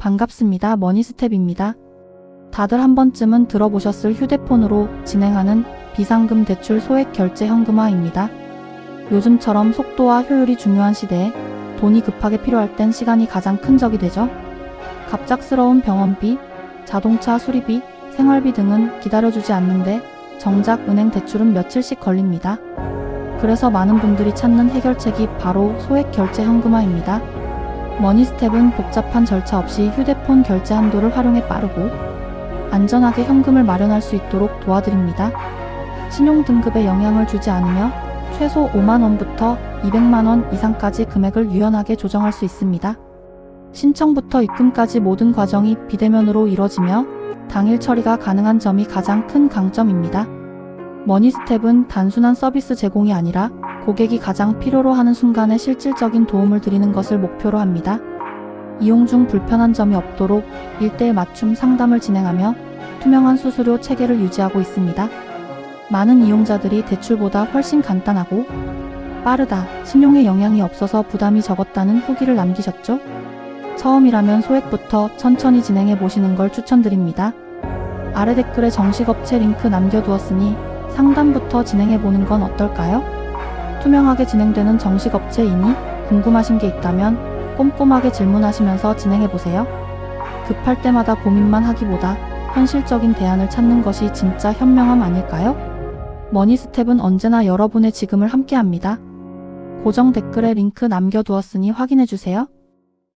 반갑습니다. 머니스텝입니다. 다들 한 번쯤은 들어보셨을 휴대폰으로 진행하는 비상금 대출 소액 결제 현금화입니다. 요즘처럼 속도와 효율이 중요한 시대에 돈이 급하게 필요할 땐 시간이 가장 큰 적이 되죠. 갑작스러운 병원비, 자동차 수리비, 생활비 등은 기다려주지 않는데 정작 은행 대출은 며칠씩 걸립니다. 그래서 많은 분들이 찾는 해결책이 바로 소액 결제 현금화입니다. 머니스텝은 복잡한 절차 없이 휴대폰 결제 한도를 활용해 빠르고 안전하게 현금을 마련할 수 있도록 도와드립니다. 신용 등급에 영향을 주지 않으며 최소 5만 원부터 200만 원 이상까지 금액을 유연하게 조정할 수 있습니다. 신청부터 입금까지 모든 과정이 비대면으로 이뤄지며 당일 처리가 가능한 점이 가장 큰 강점입니다. 머니스텝은 단순한 서비스 제공이 아니라 고객이 가장 필요로 하는 순간에 실질적인 도움을 드리는 것을 목표로 합니다. 이용 중 불편한 점이 없도록 1대1 맞춤 상담을 진행하며 투명한 수수료 체계를 유지하고 있습니다. 많은 이용자들이 대출보다 훨씬 간단하고 빠르다, 신용에 영향이 없어서 부담이 적었다는 후기를 남기셨죠? 처음이라면 소액부터 천천히 진행해 보시는 걸 추천드립니다. 아래 댓글에 정식 업체 링크 남겨두었으니 상담부터 진행해 보는 건 어떨까요? 투명하게 진행되는 정식 업체이니 궁금하신 게 있다면 꼼꼼하게 질문하시면서 진행해 보세요. 급할 때마다 고민만 하기보다 현실적인 대안을 찾는 것이 진짜 현명함 아닐까요? 머니스텝은 언제나 여러분의 지금을 함께합니다. 고정 댓글에 링크 남겨두었으니 확인해 주세요.